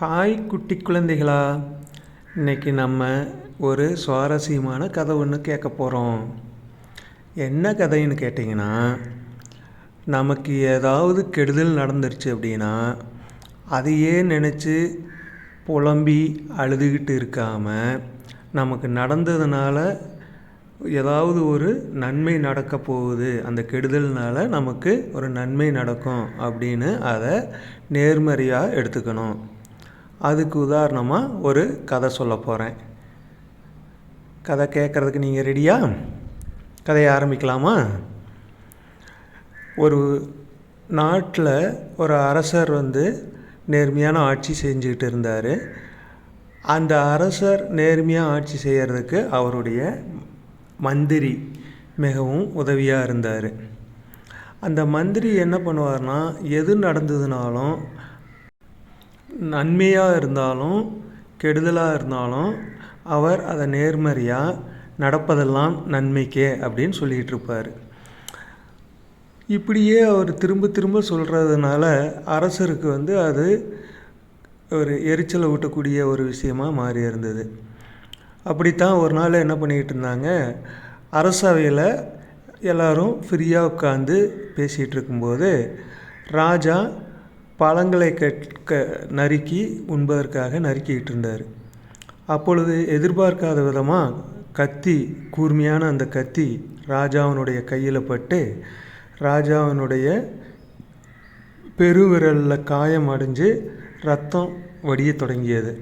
Hi குட்டி குழந்தைகளா இன்னைக்கு நம்ம ஒரு சுவாரஸ்யமான கதை ஒன்று கேட்க போகிறோம் என்ன கதைன்னு கேட்டிங்கன்னா நமக்கு ஏதாவது கெடுதல் நடந்துருச்சு அப்படின்னா அதையே நினச்சி புலம்பி அழுதுகிட்டு இருக்காமல் நமக்கு நடந்ததுனால ஏதாவது ஒரு நன்மை நடக்க போகுது. அந்த கெடுதல்னால் நமக்கு ஒரு நன்மை நடக்கும் அப்படின்னு அதை நேர்மறையாக எடுத்துக்கணும். அதுக்கு உதாரணமாக ஒரு கதை சொல்ல போகிறேன் கதை கேட்குறதுக்கு நீங்கள் ரெடியா? கதையை ஆரம்பிக்கலாமா? ஒரு நாட்டில் ஒரு அரசர் வந்து நேர்மையான ஆட்சி செஞ்சுக்கிட்டு இருந்தார். அந்த அரசர் நேர்மையாக ஆட்சி செய்கிறதுக்கு அவருடைய மந்திரி மிகவும் உதவியாக இருந்தார். அந்த மந்திரி என்ன பண்ணுவார்னா எது நடந்ததுனாலும் நன்மையாக இருந்தாலும் கெடுதலாக இருந்தாலும் அவர் அதை நேர்மறையாக நடப்பதெல்லாம் நன்மைக்கே அப்படின்னு சொல்லிகிட்டு இருப்பார். இப்படியே அவர் திரும்ப திரும்ப சொல்கிறதுனால அரசருக்கு வந்து அது ஒரு எரிச்சலை ஊட்டக்கூடிய ஒரு விஷயமாக மாறி இருந்தது. அப்படித்தான் ஒரு நாள் என்ன பண்ணிக்கிட்டு இருந்தாங்க? அரசவையில் எல்லோரும் ஃப்ரீயாக உட்காந்து பேசிகிட்டு இருக்கும்போது ராஜா பழங்களை கற்க நறுக்கி உண்பதற்காக நறுக்கிக்கிட்டு இருந்தார் அப்பொழுது எதிர்பார்க்காத விதமாக கத்தி கூர்மையான அந்த கத்தி ராஜாவினுடைய கையில் பட்டு ராஜாவினுடைய பெருவிரலில் காயம் அடைஞ்சு ரத்தம் வடிய தொடங்கியது.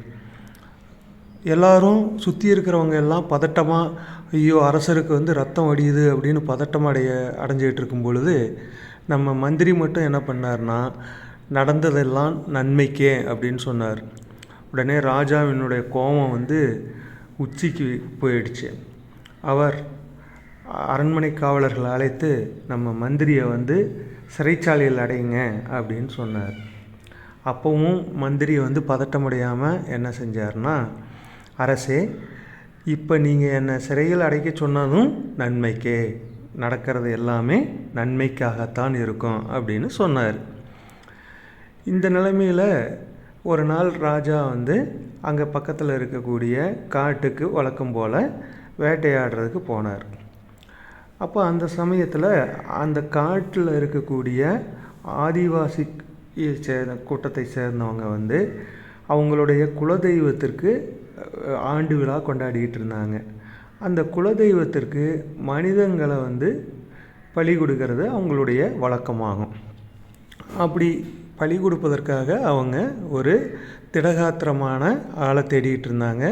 எல்லாரும் சுற்றி இருக்கிறவங்க எல்லாம் பதட்டமாக ஐயோ அரசருக்கு வந்து ரத்தம் வடியுது அப்படின்னு பதட்டம் அடைய அடைஞ்சிக்கிட்டு இருக்கும் பொழுது நம்ம மந்திரி மட்டும் என்ன பண்ணார்னா நடந்ததெல்லாம் நன்மைக்கே அப்படின்னு சொன்னார். உடனே ராஜாவினுடைய கோபம் வந்து உச்சிக்கு போயிடுச்சு. அவர் அரண்மனை காவலர்களை அழைத்து நம்ம மந்திரியை வந்து சிறைச்சாலையில் அடையுங்க அப்படின்னு சொன்னார். அப்போவும் மந்திரி வந்து பதட்டமடையாமல் என்ன செஞ்சார்னா அரசே இப்போ நீங்கள் என்னை சிறையில் அடைக்க சொன்னதும் நன்மைக்கே. நடக்கிறது எல்லாமே நன்மைக்காகத்தான் இருக்கும் அப்படின்னு சொன்னார். இந்த நிலைமையில் ஒரு நாள் ராஜா வந்து அங்கே பக்கத்தில் இருக்கக்கூடிய காட்டுக்கு வழக்கம் போல் வேட்டையாடுறதுக்கு போனார். அப்போ அந்த சமயத்தில் அந்த காட்டில் இருக்கக்கூடிய ஆதிவாசி சேர்ந்த கூட்டத்தை சேர்ந்தவங்க வந்து அவங்களுடைய குலதெய்வத்திற்கு ஆண்டு விழா கொண்டாடிக்கிட்டு இருந்தாங்க. அந்த குலதெய்வத்திற்கு மனிதங்களை வந்து பலி கொடுக்கறது அவங்களுடைய வழக்கமாகும். அப்படி பலி கொடுப்பதற்காக அவங்க ஒரு திடகாத்திரமான ஆளை தேடிகிட்டு இருந்தாங்க.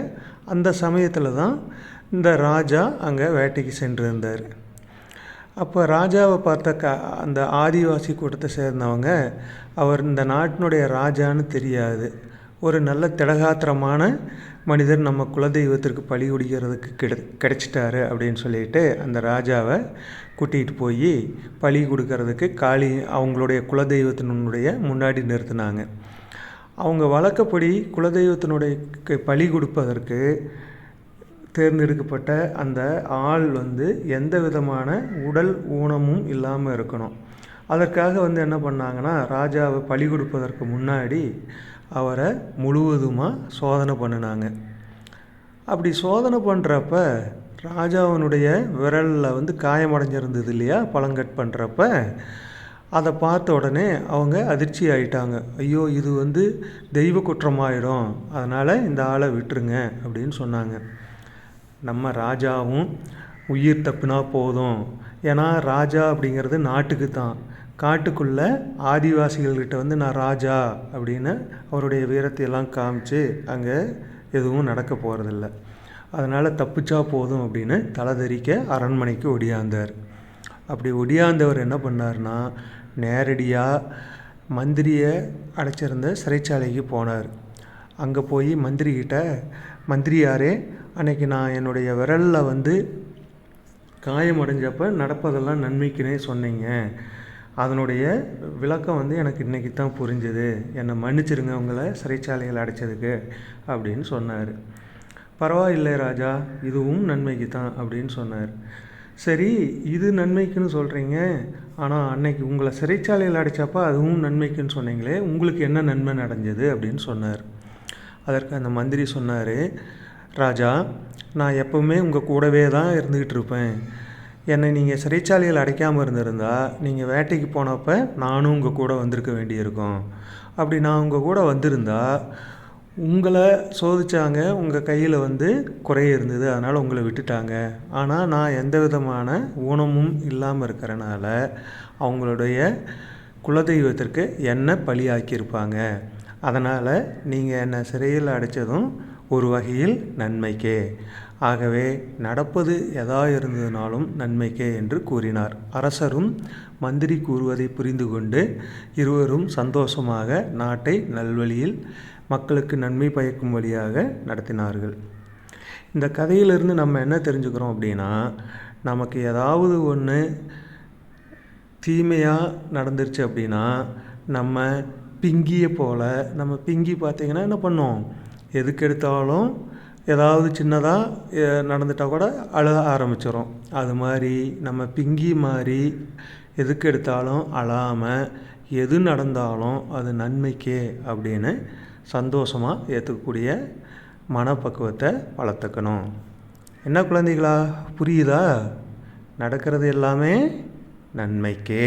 அந்த சமயத்தில் தான் இந்த ராஜா அங்கே வேட்டைக்கு சென்றிருந்தார். அப்போ ராஜாவை பார்த்த க அந்த ஆதிவாசி கூட்டத்தை சேர்ந்தவங்க அவர் இந்த நாட்டினுடைய ராஜான்னு தெரியாது. ஒரு நல்ல திடகாத்திரமான மனிதர் நம்ம குலதெய்வத்திற்கு பழி குடிக்கிறதுக்கு கிடை கிடைச்சிட்டாரு அப்படின்னு சொல்லிட்டு அந்த ராஜாவை கூட்டிகிட்டு போய் பழி கொடுக்கறதுக்கு காளி அவங்களுடைய குலதெய்வத்தினுடைய முன்னாடி நிறுத்தினாங்க. அவங்க வழக்கப்படி குலதெய்வத்தினுடைய பழி கொடுப்பதற்கு தேர்ந்தெடுக்கப்பட்ட அந்த ஆள் வந்து எந்த விதமான உடல் ஊனமும் இல்லாமல் இருக்கணும். அதற்காக வந்து என்ன பண்ணாங்கன்னா ராஜாவை பழி கொடுப்பதற்கு முன்னாடி அவரை முழுவதுமாக சோதனை பண்ணினாங்க. அப்படி சோதனை பண்ணுறப்ப ராஜாவினுடைய விரலில் வந்து காயமடைஞ்சிருந்தது இல்லையா? பழங்கட் பண்ணுறப்ப அதை பார்த்த உடனே அவங்க அதிர்ச்சி ஆகிட்டாங்க ஐயோ இது வந்து தெய்வ குற்றமாயிடும் அதனால் இந்த ஆளை விட்டுருங்க அப்படின்னு சொன்னாங்க. நம்ம ராஜாவும் உயிர் தப்புனா போதும். ஏன்னா ராஜா அப்படிங்கிறது நாட்டுக்கு தான். காட்டுக்குள்ளே ஆதிவாசிகள்கிட்ட வந்து நான் ராஜா அப்படின்னு அவருடைய வீரத்தையெல்லாம் காமிச்சு அங்கே எதுவும் நடக்க போகிறதில்ல அதனால் தப்பிச்சா போதும் அப்படின்னு தலைதறிக்க அரண்மனைக்கு ஒடியாந்தார். அப்படி ஒடியாந்தவர் என்ன பண்ணார்னா நேரடியாக மந்திரியை அடைச்சிருந்த சிறைச்சாலைக்கு போனார். அங்கே போய் மந்திரிக்கிட்ட மந்திரியாரே அன்னைக்கு நான் என்னுடைய விரலில் வந்து காயம் அடைஞ்சப்போ நடப்பதெல்லாம் நன்மைக்குனே சொன்னீங்க. அதனுடைய விளக்கம் வந்து எனக்கு இன்றைக்கி தான் புரிஞ்சுது. என்னை மன்னிச்சிருங்க உங்களை சிறைச்சாலையில் அடைச்சதுக்கு அப்படின்னு சொன்னார். பரவாயில்லை ராஜா இதுவும் நன்மைக்கு தான் அப்படின்னு சொன்னார். சரி இது நன்மைக்குன்னு சொல்கிறீங்க ஆனால் அன்னைக்கு உங்களை சிறைச்சாலையில் அடைச்சப்போ அதுவும் நன்மைக்குன்னு சொன்னீங்களே உங்களுக்கு என்ன நன்மை நடஞ்சது அப்படின்னு சொன்னார். அதற்கு அந்த மந்திரி சொன்னார் ராஜா நான் எப்போவுமே உங்கள் கூடவே தான் இருந்துக்கிட்டு இருப்பேன். என்னை நீங்கள் சிறைச்சாலையில் அடைக்காமல் இருந்திருந்தா நீங்கள் வேட்டைக்கு போனப்போ நானும் உங்கள் கூட வந்திருக்க வேண்டியிருக்கும். அப்படி நான் உங்கள் கூட வந்திருந்தா உங்களை சோதிச்சாங்க உங்கள் கையில் வந்து குறை இருந்தது அதனால் உங்களை விட்டுட்டாங்க. ஆனால் நான் எந்த விதமான ஊனமும் இல்லாமல் இருக்கிறனால அவங்களுடைய குலதெய்வத்திற்கு என்னை பலியாக்கியிருப்பாங்க. அதனால் நீங்கள் என்னை சிறையில் அடைச்சதும் ஒரு வகையில் நன்மைக்கே. ஆகவே நடப்பது எதா இருந்ததுனாலும் நன்மைக்கே என்று கூறினார். அரசரும் மந்திரி கூறுவதை புரிந்து கொண்டு இருவரும் சந்தோஷமாக நாட்டை நல்வழியில் மக்களுக்கு நன்மை பயக்கும் வழியாக நடத்தினார்கள். இந்த கதையிலிருந்து நம்ம என்ன தெரிஞ்சுக்கிறோம் அப்படின்னா நமக்கு ஏதாவது ஒன்று தீமையாக நடந்துருச்சு அப்படின்னா நம்ம பிங்கியை போல் நம்ம பிங்கி பார்த்திங்கன்னா என்ன பண்ணோம்? எதுக்கெடுத்தாலும் ஏதாவது சின்னதாக நடந்துட்டால் கூட அழ ஆரம்பிச்சிடும் அது மாதிரி நம்ம பிங்கி மாதிரி எதுக்கு எடுத்தாலும் அழாமல் எது நடந்தாலும் அது நன்மைக்கே அப்படின்னு சந்தோஷமாக ஏற்றுக்கக்கூடிய மனப்பக்குவத்தை வளர்த்துக்கணும். என்ன குழந்தைகளா? புரியுதா? நடக்கிறது எல்லாமே நன்மைக்கே.